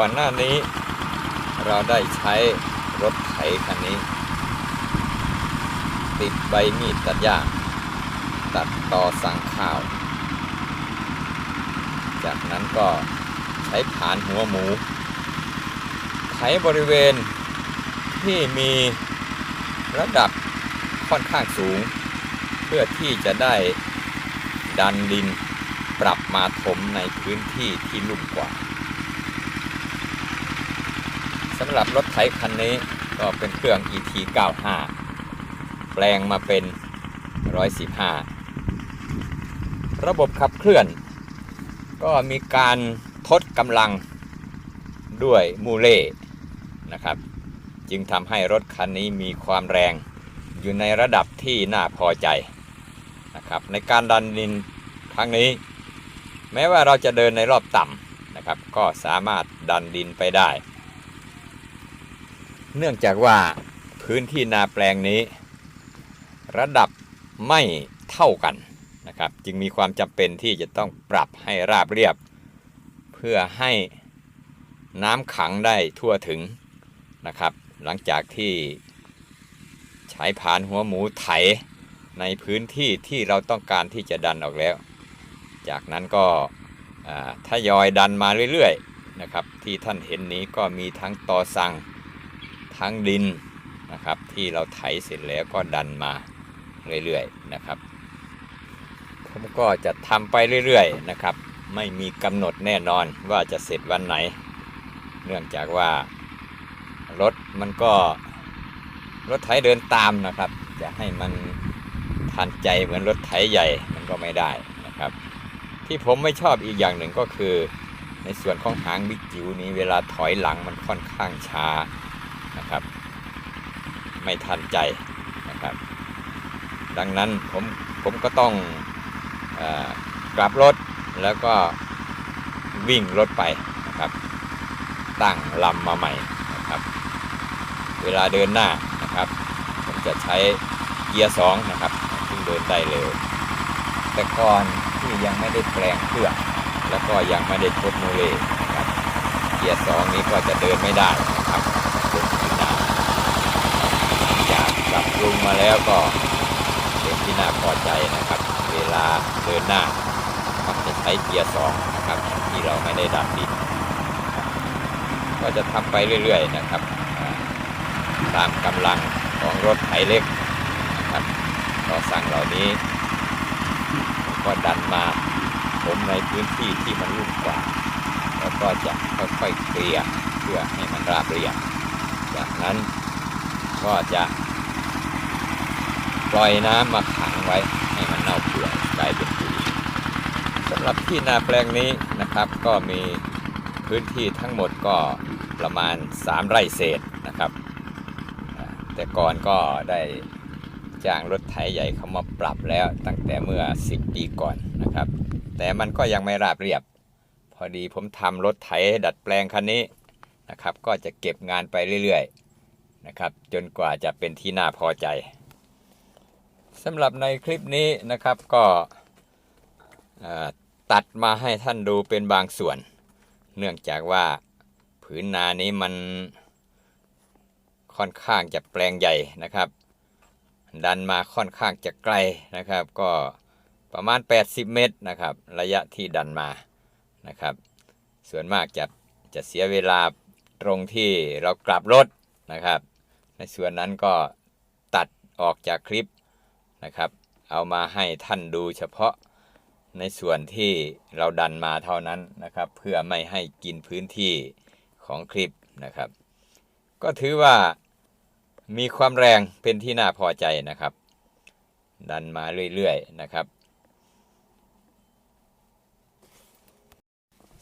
ก่อนหน้านี้ เราได้ใช้รถไถคันนี้ ติดใบมีดตัดหญ้าตัดต่อสั่งข้าว จากนั้นก็ใช้ผานหัวหมู ไถบริเวณที่มีระดับค่อนข้างสูง เพื่อที่จะได้ดันดินปรับมาถมในพื้นที่ที่ลุ่มกว่า สำหรับรถไถคันนี้ก็เป็นเครื่อง ET 95แปลงมาเป็น 115 ระบบขับเคลื่อน ก็มีการทดกำลังด้วยมูเล่นะครับ จึงทำให้รถคันนี้มีความแรงอยู่ในระดับที่น่าพอใจนะครับ ในการดันดินครั้งนี้ แม้ว่าเราจะเดินในรอบต่ำนะครับ ก็สามารถดันดินไปได้ เนื่องจากว่าพื้นที่นาแปลงนี้ ระดับไม่เท่ากันนะครับจึงมีความจำเป็นที่จะต้องปรับให้ราบเรียบ เพื่อให้น้ำขังได้ทั่วถึงนะครับ หลังจากที่ใช้ผานหัวหมูไถในพื้นที่ที่เราต้องการที่จะดันออกแล้ว จากนั้นก็ทยอยดันมาเรื่อยๆนะครับที่ท่านเห็นนี้ก็มีทั้งตอสัง ทั้งดินนะครับ ที่เราไถเสร็จแล้วก็ดันมาเรื่อยๆนะครับ ผมก็จะทำไปเรื่อยๆนะครับ ไม่มีกำหนดแน่นอนว่าจะเสร็จวันไหน เนื่องจากว่ารถมันก็รถไถเดินตามนะครับ จะให้มันทันใจเหมือนรถไถใหญ่มันก็ไม่ได้นะครับ ที่ผมไม่ชอบอีกอย่างหนึ่งก็คือ ในส่วนของหางบิ๊กจิ๋วนี้เวลาถอยหลังมันค่อนข้างช้า นะครับ ไม่ทันใจนะครับ ดังนั้นผมผมก็ต้องอกลับรถแล้วก็วิ่งรถไปนะครับ ตั้งลำมาใหม่นะครับ เวลาเดินหน้านะครับ ผมจะใช้เกียร์สองนะครับซึ่งเดินได้เร็ว แต่ก่อนที่ยังไม่ได้แปลงเครื่องแล้วก็ยังไม่ได้ทดโมเลนะครับเกียร์สองนี้ก็จะเดินไม่ได้นะครับบนพื้นนาอยากปรับปรุงมาแล้วก็เป็นที่น่าพอใจนะครับ เวลาเดินหน้ามักจะใช้เกียร์สองนะครับที่เราไม่ได้ดันดินก็จะทำไปเรื่อยๆนะครับ ตามกำลังของรถไถเล็กนะครับต่อสั่งเหล่านี้ก็ดันมาผมในพื้นที่ที่มันลุ่มกว่า แล้วก็จะค่อยๆเคลียร์เพื่อให้มันราบเรียบจากนั้นก็จะ ปล่อยน้ำมาขังไว้ให้มันเน่าเปื่อยกลายเป็นปุ๋ยสำหรับที่นาแปลงนี้นะครับ ก็มีพื้นที่ทั้งหมดก็ประมาณ 3 ไร่เศษนะครับ แต่ก่อนก็ได้จ้างรถไถใหญ่เขามาปรับแล้วตั้งแต่เมื่อ 10 ปีก่อนนะครับ แต่มันก็ยังไม่ราบเรียบ พอดีผมทำรถไถดัดแปลงคันนี้นะครับ ก็จะเก็บงานไปเรื่อยๆนะครับ จนกว่าจะเป็นที่น่าพอใจ สำหรับในคลิปนี้นะครับก็ตัดมาให้ท่านดูเป็นบางส่วน เนื่องจากว่าผืนนานี้มันค่อนข้างจะแปลงใหญ่นะครับ ดันมาค่อนข้างจะไกลนะครับ ก็ประมาณ 80 เมตรนะครับ ระยะที่ดันมานะครับ ส่วนมากจะจะเสียเวลาตรงที่เรากลับรถนะครับ ในส่วนนั้นก็ตัดออกจากคลิป นะครับ เอามาให้ท่านดูเฉพาะในส่วนที่เราดันมาเท่านั้นนะครับ เพื่อไม่ให้กินพื้นที่ของคลิปนะครับ ก็ถือว่ามีความแรงเป็นที่น่าพอใจนะครับ ดันมาเรื่อยๆนะครับ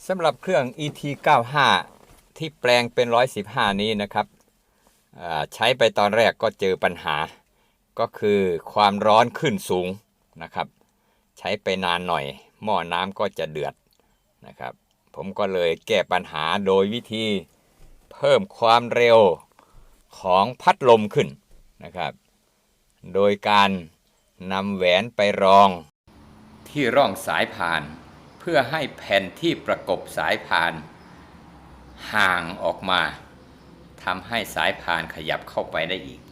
สำหรับเครื่อง ET 95ที่แปลงเป็น 115 นี้นะครับใช้ไปตอนแรกก็เจอปัญหา ก็คือความร้อนขึ้นสูงนะครับ ใช้ไปนานหน่อย หม้อน้ำก็จะเดือดนะครับ ผมก็เลยแก้ปัญหาโดยวิธีเพิ่มความเร็วของพัดลมขึ้นนะครับ โดยการนำแหวนไปรองที่ร่องสายพาน เพื่อให้แผ่นที่ประกบสายพาน ห่างออกมาทำให้สายพานขยับเข้าไปได้อีก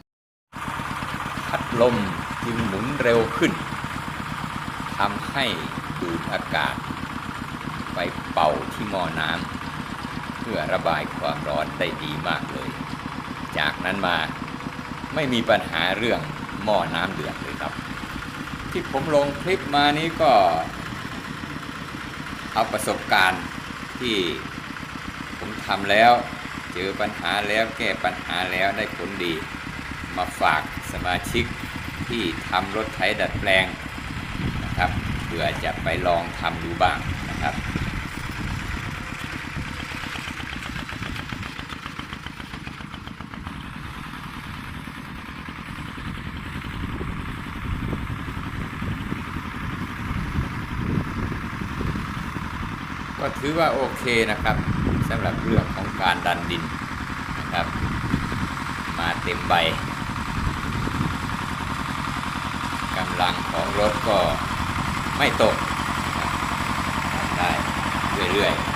ลมจึงหมุนเร็วขึ้นทำให้ดูดอากาศ ไปเป่าที่หม้อน้ำเพื่อระบายความร้อนได้ดีมากเลย จากนั้นมาไม่มีปัญหาเรื่องหม้อน้ำเดือดเลยครับ ที่ผมลงคลิปมานี้ก็ เอาประสบการณ์ที่ผมทำแล้ว เจอปัญหาแล้วแก้ปัญหาแล้วได้ผลดี มาฝาก สมาชิกที่ทำรถไถดัดแปลงนะครับเพื่อจะไปลองทำดูบ้างนะครับก็ถือว่าโอเคนะครับสำหรับเรื่องของการดันดินนะครับ มาเต็มใบ หลังของรถก็ไม่ตกได้เรื่อยๆ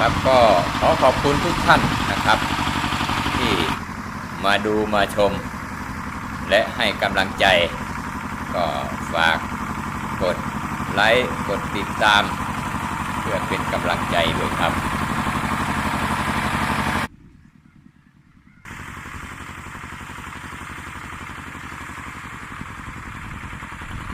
ครับก็ขอขอบคุณทุกท่านนะครับ ที่มาดูมาชม และให้กำลังใจ ก็ฝากกดไลค์กดติดตาม เพื่อเป็นกำลังใจด้วยครับ